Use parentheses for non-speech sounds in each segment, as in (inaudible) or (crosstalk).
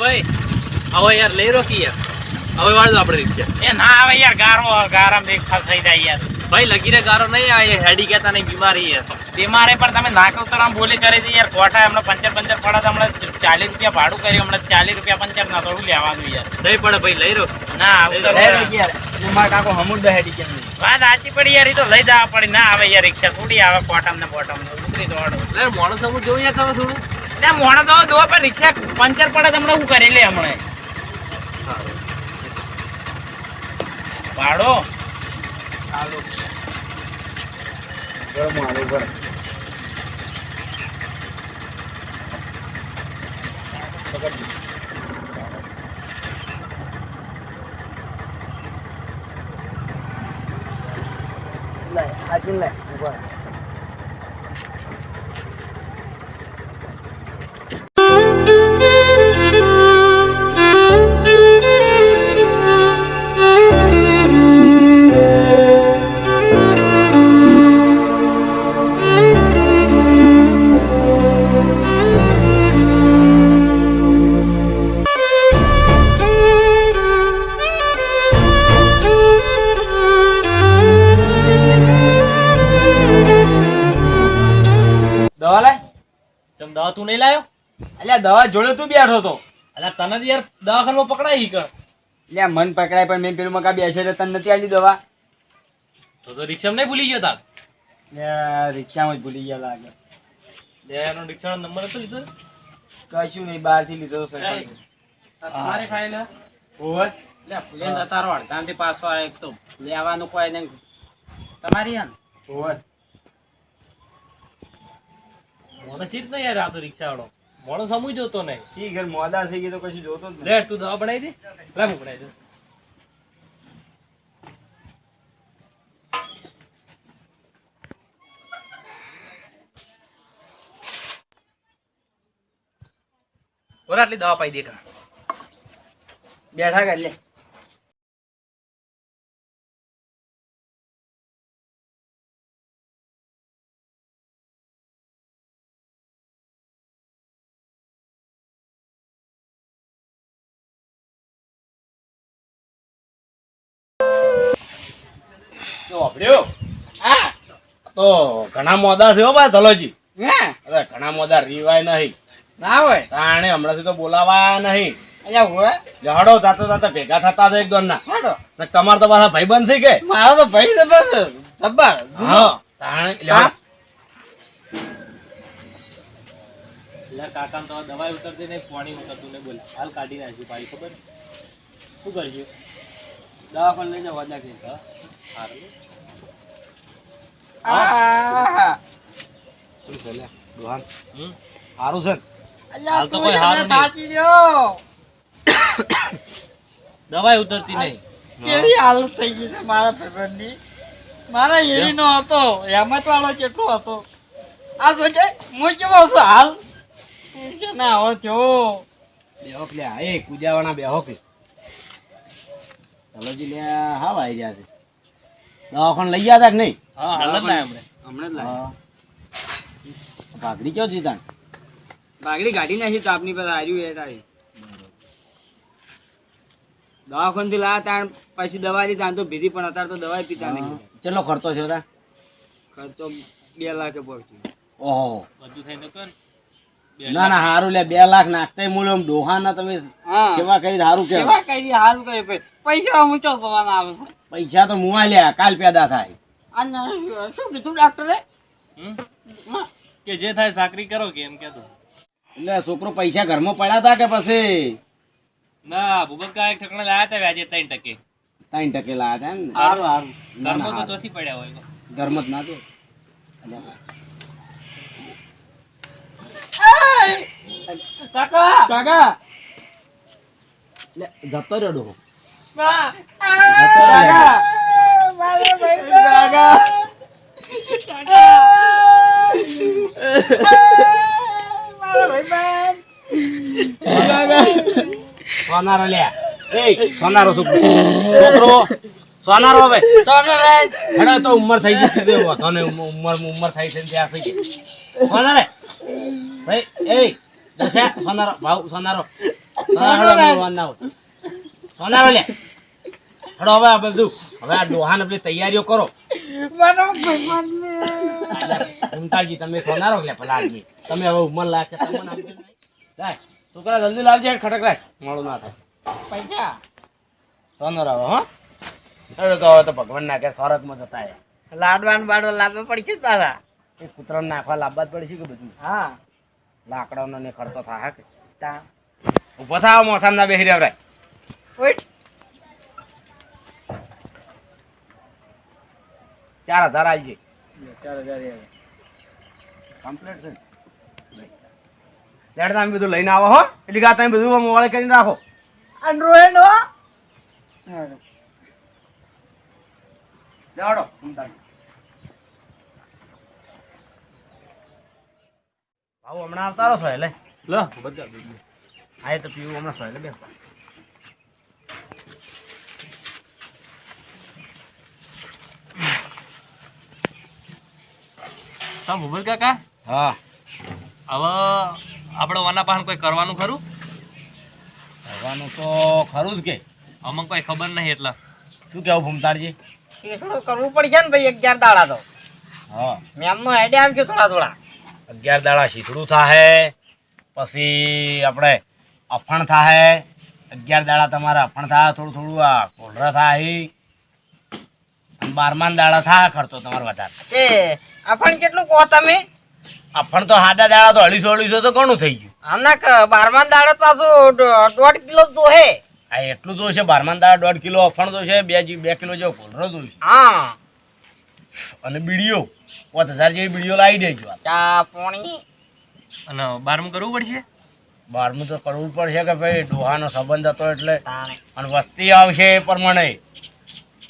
ભાઈ હવે યાર લઈ રોકી યાર હવે વાળો આપણે રીક્ષા એ ના આવે યાર ગારો ગારામ એક થઈ જાય યાર. ભાઈ લગીને ગારો નહીં આવે હેડી કહેતા નહીં બીમારી યાર. બીમારે પણ તમે નાક ઉતરામ બોલી કરી છે યાર કોઠા હમણાં પંચર પંચર પડે તો હમણાં ચાલીસ રૂપિયા ભાડું કર્યું હમણાં ચાલીસ રૂપિયા પંચર ના થોડું લેવાનું યાર. નહીં પડે ભાઈ લઈ રો ના આવું તો લઈ રો વાત સાચી પડી યાર એ તો લઈ જવા પડી. ના આવે યાર રિક્ષા થોડી આવે કોટમ ને બોટમ ને. ઉતરી દોડો. એટલે માણસ અમુક જોયું યાર તમે થોડું. ના મોણા તો દો, પણ રિક્ષા પંચર પડે તો હમણાં હું કરી લે હમણાં. ભાડો દવા દવા જોડે તું બેઠો તો. એટલે તને જ યાર દવાખાનામાં પકડાય ઈ કર અલ્યા મન પકડાય પણ મેં પેલું મકા બેસે એટલે તને નથી આલી દવા. તો તો રિક્ષામાં નહીં ભૂલી ગયો તાર? અલ્યા રિક્ષામાં જ ભૂલી ગયા લાગે. એનો રિક્ષાનો નંબર હતો લીધો? કશું નહીં બહારથી લીધો સરકાર તમારી ફાઇલ ઓવર લે પ્લેન તારો અડધામથી પાછો આવે એક તો. લેવાનું કોઈ નહીં. તમારી યાર ઓવર મને સીટ નહીં યાર આ તો રિક્ષા વાળો માણસ સમું જોતો નહીં. ઠીક ઘર મોડા થઈ ગઈ તો કશું જોતો જ લે તું દવા બનાવી દે. લે હું બનાવી દઉં. ઓરા આટલી દવા પાઈ દે કા. બેઠા કર લે. તો ઘણા મોદા થયો ભાઈ ધલોજી હે? અરે ઘણા મોદા રીવાય નહીં. ના હોય? તાણે હમણાંથી તો બોલાવા નહીં. અલ્યા હોય? જાતે જાતા જાતા ભેગા થતા હતા એક દોરના ના તમાર તો પાછા ભાઈ બંધ છે કે? મારો તો ભાઈ જબર હા તાણે એટલે કાકા તો દવાઈ ઉતરતી નહીં પાણી ઉતરતું નહીં. બોલ હાલ કાઢી નાખ્યું પાણી ખબર? શું કરજો? દવાખાને લઈ જવા નાખી હા શું છે લે દોહાન સારું છે હાલ તો કોઈ હારું નહીં. દવાઈ ઉતરતી નહીં. કેવી હાલત થઈ ગઈ છે મારા પેપરની મારા હેરીનો હતો હેમત વાળો કેટલો હતો? આ સોચે હું કેવો છું હાલ? કે ના આવો છો બેહોક લે એ કુજાવાના બેહોક. હલોજી લે હા આવી ગયા છે. દવાખાને લઈ ગયા હતા કે નહીં? હા હાલ જ લાયા હમણાં. હમણાં જ લાયા. ભાગડી ભાગડી ગાડી નાખી તો આપની પાસે આવ્યું એ તારી. દવાખાને થી લાયા તાણ પછી દવા લીધા તો ભીધી પણ અત્યારે તો દવા પીતા નહીં. કેટલો ખર્ચો છે તા ખર્ચો બે લાખે પડશે ઓહો. બધું થઈને તો બે ના ના હારું લે બે લાખ નાખતા મૂળ આમ ડોહાના તમે સેવા કરી હારું કે સેવા કરી હારું કરે પૈસા ઊંચો થવાના આવે પૈસા તો મુવા લ્યા કાલ પેદા થાય. અને શું કીધું ડાક્ટરે? કે જે થાય સાકરી કરો કે એમ કેતો. એટલે છોકરો પૈસા ઘરમાં પડ્યા હતા કે પછી? ના ભૂગતકા એક ઠકણા લાયા હતા વ્યાજે ત્રણ ટકે. ત્રણ ટકે લાયા હતા ને? સારું, સારું ના, ના, ઘરમાં તો હારું. પડ્યા હોય. ઘરમાં જ ના દો કાકા! કાકા! લે જતો ડોહો. કાકા! કાકા. મારા ભાઈ કાકા. મારા ભાઈ સોનારો લે. એ સોનારો છોકરો. છોકરો સોનારો હવે. હેડો તો ઉંમર થઈ ગઈ. છે તને ઉંમર ઉંમર થઈ છે ને ત્યાં થઈ સોનારે. ભાઈ એ દશા સોનારો ભાવ સોનારો હોય. સોનારો લે. હેડો હવે આ બધું. હવે આ ડોહાને તૈયારીઓ કરો. તમે સોનારો લે પેલા આદમી. તમે હવે ઉમર લાગે તમને છોકરા જલ્દી લાવજે ખટક લાય મોડું ના થાય. પૈસા. સોનારો આવો હો. તો હવે તો ભગવાન ના કે સ્વર્ગમાં જતા. લાડવાન બાડવા લાવવા પડશે તારા. એ કૂતરાને નાખવા લાવવા જ પડશે કે બધું? હા. લાકડાનો ને ખર્ચો થાય કે? તા. ઊભો થાવ મોસામ ના બેહી રહ્યા ઓય ચાર હજાર આવજે ચાર હજાર કમ્પ્લીટ છે લેડ તમે બધું લઈને આવો હો. એટલે ગા તમે બધું મોબાઈલ કરીને રાખો. એન્ડ્રોઈડ હો લેવડો ભાવ હમણાં આવતા રહો લે એટલે લો બધા આ એ તો પીવું હમણાં સોય એટલે બે તો ભૂપત કાકા. હા. હવે આપણે વના પાહન કોઈ કરવાનું ખરું? કરવાનું તો ખરું જ કે. અમને કોઈ ખબર નહીં એટલે. શું કેવું ભૂમતાડજી કેટલું કરવું છે ને ભાઈ અગિયાર દાડા તો. હા. મેમનો આઈડિયા આવશે થોડા થોડા. અગિયાર દાડા શીતળું થાહે પછી આપણે અફણ થાહે. અગિયાર દાડા તમારે અફણ થાય થોડું થોડું આ કોલરા થાય બારમાન દાડા થાય ખર્ચો તમારે વધારે. એ આપણ કેટલું કહો તમે? અફણ તો હાડા દાડા તો અઢીસો અઢીસો તો ઘણું થઈ ગયું. આના બારમાન દાડા પાછું દોઢ કિલો તો હે આ એટલું જોશે બારમાન દાડા દોઢ કિલો અફણ છે બે બે કિલો જેવો કોલરો જોઈશે હા. અને બીડીઓ. પાંચ હજાર જેવી વીડિયો લાવી દેજો આ. ચા પોણી. અને બારમું કરવું પડશે? બારમું તો કરવું પડશે કે ભાઈ ડોહાનો સંબંધ હતો એટલે. અને વસ્તી આવશે એ પ્રમાણે.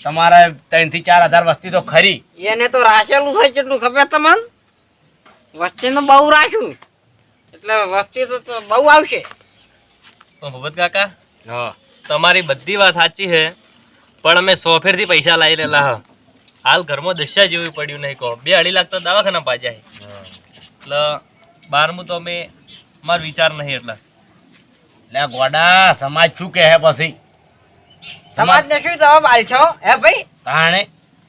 તમારે ત્રણથી ચાર હજાર વસ્તી તો ખરી. એને તો રાખેલું છે કેટલું ખબર તમને? વસ્તીનું બહુ રાખ્યું. એટલે વસ્તી તો તો બહુ આવશે. તો ભૂપત કાકા હા. તમારી બધી વાત સાચી છે પણ અમે સો ફેરથી પૈસા લાવી લેલા હ. હાલ ઘરમાં દશા જેવું પડ્યું નહીં કહો. બે અઢી લાખ તો દવાખાના પાજા એટલે બારમું તો અમે મારો વિચાર નહીં એટલે. લે ગોડા સમાજ શું કહે પછી? સમાજને શું જવાબ આલશો હે ભાઈ? તાણે.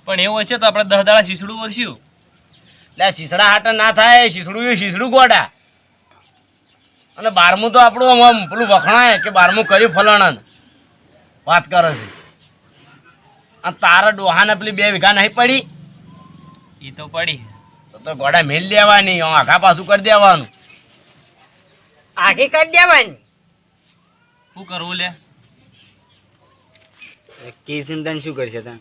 પણ એવું હશે તો આપણે દસ દાડા શીસડું વરસ્યું. લે શીસડા હાટ ના થાય શીસડું એ શીસડું ગોડા. અને બારમું તો આપણું આમ પેલું વખણાય કે બારમું કર્યું ફલાણા વાત કરે છે. અને તારા ડોહાને પેલી બે વીઘા નહીં પડી? એ તો પડી. તો તો ગોડા મેલ દેવાની આઘા પાછું કરી દેવાનું. આખી કરી દેવાની? શું કરવું લે? કિશનદન શું કરશે તમે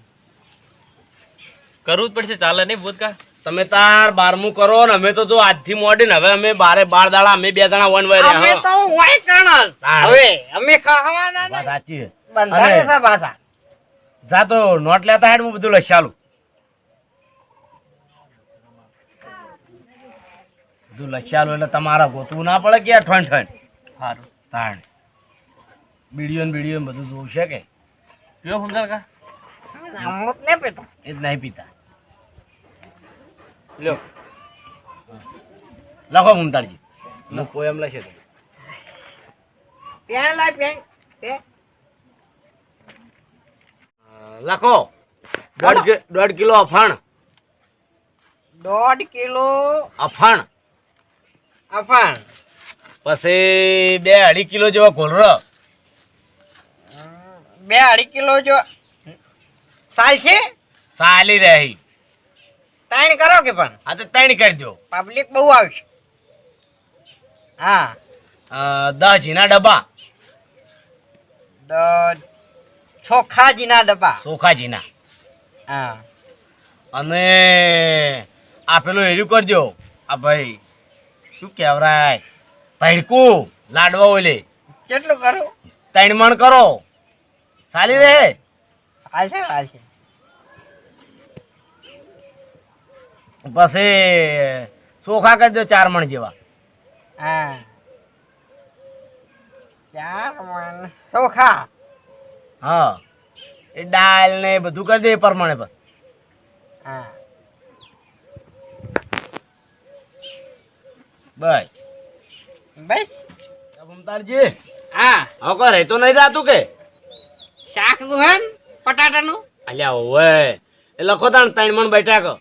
કરવું જ પડશે ચાલે નહીં ભૂતકા તમે તાર બારમું કરો ને અમે તો જો આજથી મોડી ને હવે અમે બારે બાર દાડા અમે બે જણા વન વાય અમે તો હોય કણલ હવે અમે ખાવાના સાચી બંધારે છે જા તો નોટ લેતા હેડ હું બધું લખાલું બધું લખાલું એટલે તમારા ગોતવું ના પડે કે ઠણ ઠણ? સારું તાણ. બીડીઓ ને બીડીઓ બધું જોવું છે કે? પીવો ભૂમતા કા? એ જ નહીં પીતા. લ્યો. લખો મમતાજી હું પોયમ લખે તો. પેન લાય પેન પે લખો. દોઢ દોઢ કિલો અફણ. દોઢ કિલો અફણ. અફાણ. પછી બે અઢી કિલો જેવો કોલરો. બે અઢી કિલો જો. ચાલશે? છે સાલી રહી. ત્રણ કરો કે પણ? હા તો ત્રણ કરી દો પબ્લિક બહુ આવશે. હા. દસ ઝીના ડબ્બા. દ- ચોખાજીના ડબ્બા. ચોખા જીના હા. અને આ પેલું હેર્યું કરજો. આ ભાઈ શું કહેવરાય ભૈડકું લાડવા ઓલે. કેટલું કરો? ત્રણ મણ કરો. ચાલી રે હાલશે હાલશે. પછી ચોખા કરજો ચાર મણ જેવા. હા. ચાર મણ. ચોખા. હા. એ દાળ ને એ બધું કરી દે એ પ્રમાણે બસ હા. બસ. બસ. મમતારજી હા. હવે કોઈ રહેતો નહીં જાતું કે? શાકનું હે ને? પટાટાનું? અલ્યા ઓવે. એ લખો તાણ ત્રણ મણ બેઠા કો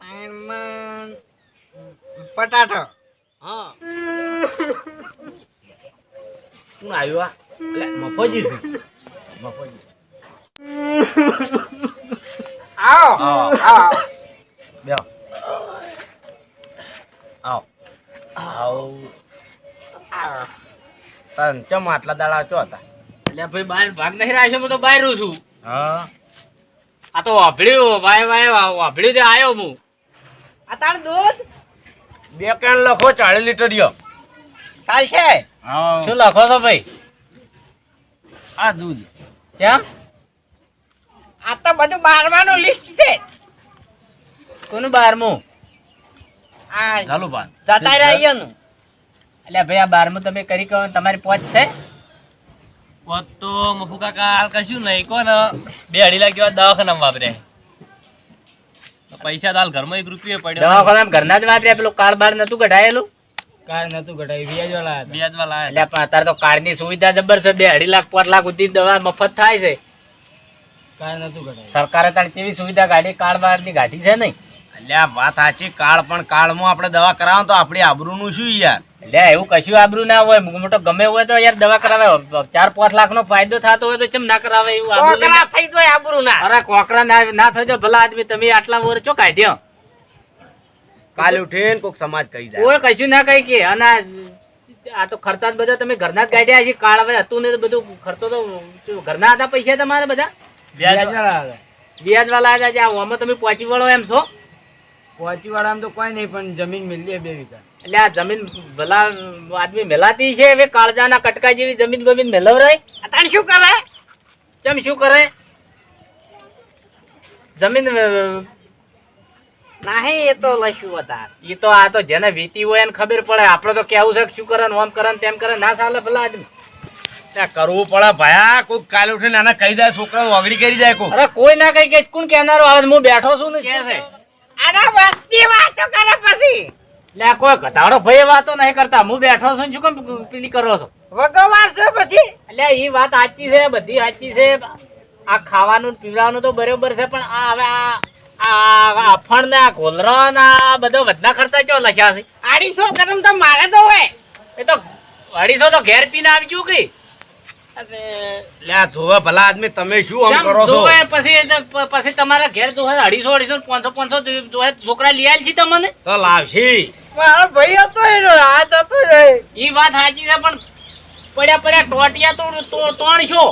ત્રણ મણ પટાટો. હા. આવ્યું આ? મફોજી છે. મફોજી. આવો. આવો. આવો. આવો આવો. આવો. તન ચમ આટલા દાડા ચો હતા? એટલે ભાઈ બહાર ભાગ નહીં રાખ્યો હું તો બહાર છું. હા. આ તો વાભળ્યું ભાઈ ભાઈ વાભળ્યું તે આવ્યો હું. આ તાર દૂધ? બે કેન લખો ચાલીસ લીટર યો ચાલશે? હા. શું લખો છો ભાઈ? આ દૂધ. કેમ? આ તો બધું બારમાનું લિસ્ટ છે. કોનું બારમું? આ ચાલુ પાન જતા રહ્યાનું એટલે ભાઈ આ બારમું તમે કરી કહો તમારી પોચ છે? પોચ તો મફુ કાકા હાલ કશું નહીં. કોણ? બે અઢી લાખ જેવા દવાખાના વાપરે પૈસા તો હાલ ઘરમાં એક રૂપિયો પડ્યો. દવાખાના ઘરના જ વાપર્યા પેલું કાળ બાર નતું કઢાયેલું? કાર નતું ઘટાડ્યું વ્યાજ વાળા વ્યાજ વાળા એટલે પણ અત્યારે તો કાર્ડની સુવિધા જબર છે બે અઢી લાખ પાંચ લાખ સુધી દવા મફત થાય છે. કાર નતું ઘટાડ્યું સરકારે તાર કેવી સુવિધા કાઢી કાર્ડ બારની ગાંઠી છે નહીં? અલ્યા વાત સાચી કાળ પણ કાળમાં આપણે દવા કરાવો તો આપણી આબરૂનું શું યાર? એટલે એવું કશું આબરૂ ના હોય મોટો ગમે હોય તો યાર દવા કરાવે. ચાર પાંચ લાખ નો ફાયદો થતો હોય તો કેમ ના કરાવે એવું આબરૂ થઈ જાય આબરૂ ના અરે કોકરા ના ના થજો ભલા આદમી તમે આટલા વર ચો કાઢ્યો? કાલે ઉઠીને કોક સમાજ કહી જાય. કોઈ કશું ના કઈ કે અને આ- તો ખર્ચા જ બધા તમે ઘરના જ કાઢ્યા છે કાળ હવે હતું ને બધું ખર્ચો તો ઘરના હતા પૈસા તમારે બધા? વ્યાજ વાળા હતા. હતા. આમાં તમે પહોંચી વળો એમ છો? પહોંચી વાળામાં તો કોઈ નહીં પણ જમીન મિલી બે વીઘા. એટલે આ જમીન ભલા આદમી મેલાતી છે હવે કાળજાના કટકા જેવી જમીન બમીન મેલવરાય અત્યારે શું કરે? કેમ શું કરે? જમીન અ, નહીં એ તો લઈશું વધારે. ઈ તો આ તો જેને વીતી હોય એને ખબર પડે. આપણે તો કેવું છે શું કરે ઓમ કરે તેમ કરે ના ચાલે ભલા આદમી. કરવું પડે ભયા. કોઈ કાલે ઉઠીને આને કહી જાય છોકરા વગડી કરી જાય અરે કોઈ ના કઈ કે કોણ કેનારો આવે હું બેઠો છું ને. કે છે? અરે વસ્તી વાતો કરે પછી. એટલે કોઈ ઘટાડો ભાઈ વાતો નહીં કરતા. હું બેઠો છું શું કેમ પેલી કરો છો? વગવાર છે પછી. એટલે એ વાત સાચી છે બધી સાચી છે. આ ખાવાનું પીવાનું પીવડાવવાનું તો બરોબર છે પણ આ હવે આ આ ના ને ના ઘોલરા ને બધો વધના ખર્ચા ચો લખ્યા છે? અઢીસો ગરમ તો મારે તો હોય. એ તો અઢીસો તો ઘેર પીને આવજો કે. અરે. લ્યા ધોવા ભલા આદમી તમે શું આમ કરો છો? પછી પછી તમારા ઘેર જોવે અઢીસો અઢીસો પાંચસો પાંચસો છોકરા લઈ આવેલ છે તમને? તો લાવશી. મારો ભાઈ હતો એનો હાથ હતો એ. એ વાત સાચી છે પણ પડ્યા પડ્યા ટોટિયા તો ત્રણ છો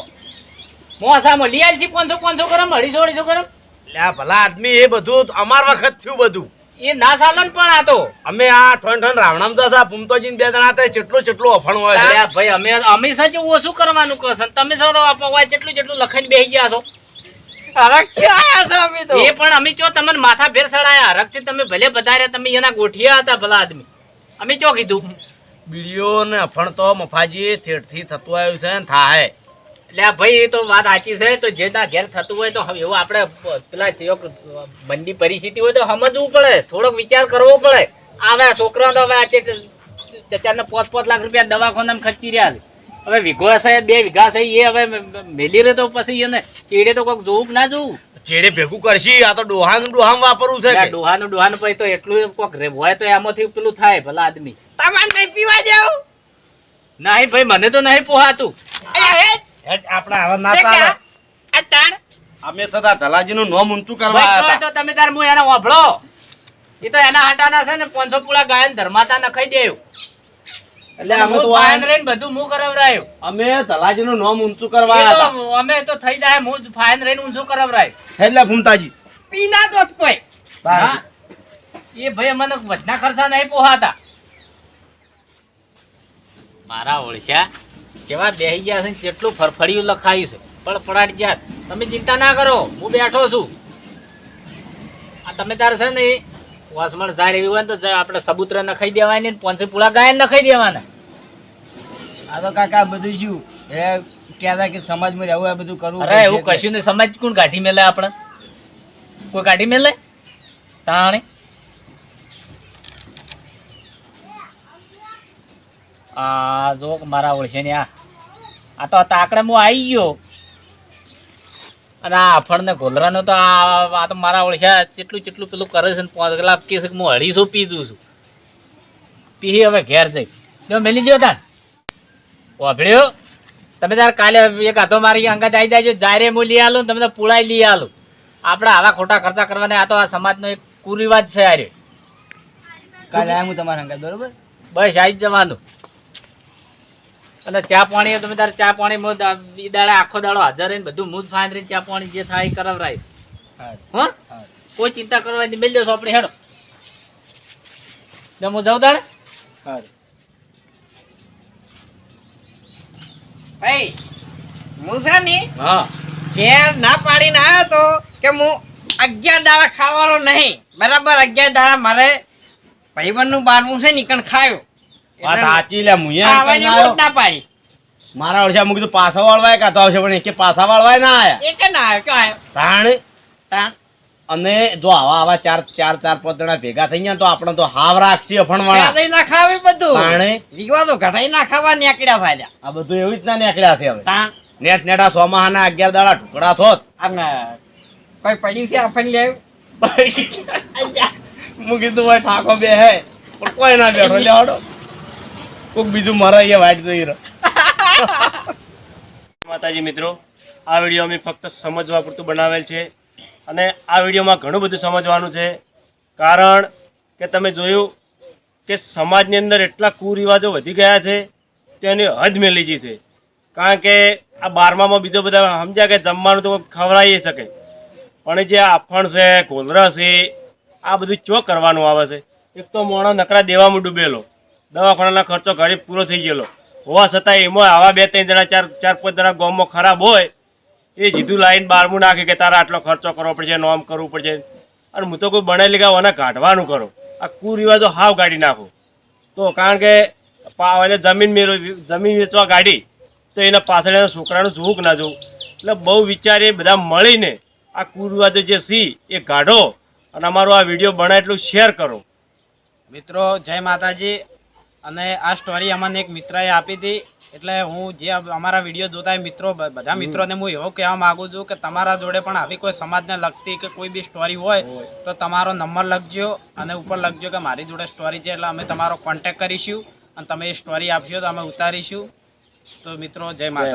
મોસામાં લઈ આવેલ છે પાંચસો પાંચસો ગ્રામ અઢીસો અઢીસો ગ્રામ લ્યા ભલા આદમી એ બધું અમાર વખત થયું બધું. એ ના ચાલે પણ આ તો. અમે આ ઠન ઠન રાવણામ તો હતા બે જણા હતા ચેટલું ચેટલું અફણ હોય છે. ભાઈ અમે અમે સાચે ઓછું કરવાનું કહો છો? તમે છો તો જેટલું જેટલું લખાઈને બેસી ગયા છો. હરખથી આયા છો અમે તો. એ પણ અમે ચો તમને માથા ફેર સડાયા હરકથી તમે ભલે બધાર્યા તમે એના ગોઠિયા હતા ભલા આદમી. અમે ચો કીધું. બીડીઓ ને અફણ તો મફાજી થતું આવ્યું છે ને થાય એટલે ભાઈ એ તો વાત સાચી છે તો જેના ઘેર થતું હોય તો એવું આપણે પેલા મંદી પરિસ્થિતિ હોય તો સમજવું પડે થોડોક વિચાર કરવો પડે. આવે છોકરા તો હવે આ ચારને પાંચ પાંચ લાખ રૂપિયા દવાખાના ખર્ચી રહ્યા છે. હવે વીઘો છે બે વીઘા છે એ હવે મેલી રહે તો પછી એને ચીડે તો કોઈક જોવું કે ના જોવું? ચેડે ભેગું કરશી આ તો ડોહાનું ડોહામ વાપરવું છે? ડોહાનું ડોહાનું પછી તો એટલું કોક હોય તો એમાંથી પેલું થાય ભલા આદમી. તમારે નહીં પીવા જાવ નહીં ભાઈ મને તો નહીં પોહાતું. આપણે આવા ના ચાલે. આ તાણ? અમે સદા તલાજીનું નોમ ઊંચું કરવા આવ્યા તો તમે તાર હું એને વાપરો એ તો એના હાટાના છે ને પાંચસો પુળા ગાયન ધર્માતા નખાઈ દેવું. એટલે અમે તો ફાયન રહીને બધું હું કરાવરાયું. અમે તલાજીનું નોમ ઊંચું કરવા હતા. અમે તો થઈ જાય હું ફાયન રહીને ઊંચું કરાવરાયું. એટલે ફૂમતાજી પીના તો કોઈ. એ ભાઈ અમને વધના ખર્ચા નહીં પોહાતા. મારા ઓળખ્યા જેવા બેહી ગયા છે કેટલું ફરફડિયું લખાયું છે. પણ ફડાટ ગયા તમે ચિંતા ના કરો હું બેઠો છું. આ તમે તાર છે ને વસમણ સાર એવી હોય ને તો આપણે સબૂત્ર નખાઈ દેવાની ને પુળા ગાય નખાઈ દેવાના. આ તો કાકા બધું શું? એ કહેતા કે સમાજમાં રહેવું આ બધું કરવું અરે એવું કશું નહીં સમાજ કોણ કાઢી મેલે આપણે? કોઈ કાઢી મેલે? તાણે? આ જો મારા ઓળશે ને આ. આ તો તાકડે હું આવી ગયો. અને આ અફળને ગોલરાનો તો આ તો મારા ઓળશા ચેટલું ચેટલું પેલું કરે છે ને પાંચ કલાક કે છે હું અઢીસો પીધું છું. પી હવે ઘેર જઈ. જો મેલી જો તાર વાભળ્યો તમે તાર કાલે એક હાથો મારી અંગાત આવી જાય જારે હું લઈ આલું તમે તો પુળાઈ લઈ આલું. આપણે આવા ખોટા ખર્ચા કરવાના આ તો આ સમાજનો એક કુરિવાજ છે આરે કાલે આવું તમારા અંગાત બરોબર? બસ આવી જ જવાનું. અને ચા પાણી તમે તારે ચા પાણી મોં દાડે આખો દાડો હાજર રહીને બધું મૂજ ફાંદરીને ચા પાણી જે થાય એ કરાવરાય. હા? કોઈ ચિંતા કરવાની મેલ દો આપણે હેડો. હું જાઉં તાણે ભાઈ મુસાની હા. ઘેર ના પાડીને આવ્યો તો કે હું અગિયાર દાડા ખાવાનો નહીં. બરાબર અગિયાર દાડા મારે ભાઈબંધનું બારમું છે નીકળ કણ ખાયો. વાત સાચી લે મુએ ખાવાની મોટ ના પાડી. મારા ઓળશા મૂકી તો પાછા વાળવાય કાતો આવશે પણ એકે પાછા વાળવાય ના આયા એક ના આવ્યો ક્યાં આવ્યો. તાણ? તાણ. અને જો આવા આવા ચાર ચાર ચાર પાંચ જણા ભેગા થઈ ગયા તો આપણે તો હાવ રાખશી અફણવાળા ઘટાઈ ના ખાવી બધું. તાણે? વિવાદો ઘટાઈ ના ખાવા નીકળ્યા ફાયદા આ બધું એવું જ ના નીકળ્યા છે હવે. તાણ. નેટ નેટા સોમાહાના અગિયાર દાડા ટુકડા થોત. અને કોઈ પડી છે આપણ લેવ? હું કીધું ભાઈ ઠાકો બે હે. પણ કોઈ ના બેઠો લેવાડો કોક બીજું મારા અહીંયા વાઈટ જોઈ રહ્યો. (laughs) માતાજી મિત્રો, આ વીડિયો અમે ફક્ત સમજવા પૂરતું બનાવેલ છે અને આ વિડીયોમાં ઘણું બધું સમજવાનું છે. કારણ કે તમે જોયું કે સમાજની અંદર એટલા કુરિવાજો વધી ગયા છે તેની હદ મેલી ગઈ છે. કારણ કે આ બારમામાં બીજો બધા સમજ્યા કે જમવાનું તો ખવડાવી શકે. પણ જે આફણ છે કોલરા છે, આ બધું ચો કરવાનું આવે છે? એક તો મોણો નકરા દેવામાં ડૂબેલો. દવાખાનાના ખર્ચો ઘરે પૂરો થઈ ગયેલો. હોવા છતાં એમાં આવા બે ત્રણ જણા, ચાર ચાર, પાંચ જણા ગામમાં ખરાબ હોય, એ જીધું લાઈન બારમું નાખે કે તારા આટલો ખર્ચો કરવો પડશે નોમ કરવું પડશે. અને હું તો કોઈ બનાવી લેગા અને કાઢવાનું કરો. આ કુરિવાજો હાવ કાઢી નાખો. તો કારણ કે પાવાને જમીન મેળવ, જમીન વેચવા કાઢી તો એના પાછળ એના છોકરાનું જોવું ના જોવું એટલે બહુ વિચારી બધા મળીને આ કુરિવાજો જે સી, એ કાઢો અને અમારો આ વીડિયો બને એટલું શેર કરો. મિત્રો, જય માતાજી. અને આ સ્ટોરી અમને એક મિત્રએ આપી હતી. એટલે હું જે અમારા વીડિયો જોતા મિત્રો બધા મિત્રોને હું એવો કહેવા માગું છું કે તમારા જોડે પણ આવી કોઈ સમાજને લગતી કે કોઈ બી સ્ટોરી હોય તો તમારો નંબર લખજો અને ઉપર લખજો કે મારી જોડે સ્ટોરી છે. એટલે અમે તમારો કોન્ટેક કરીશું અને તમે એ સ્ટોરી આપશો તો અમે ઉતારીશું. તો મિત્રો જય માતાજી.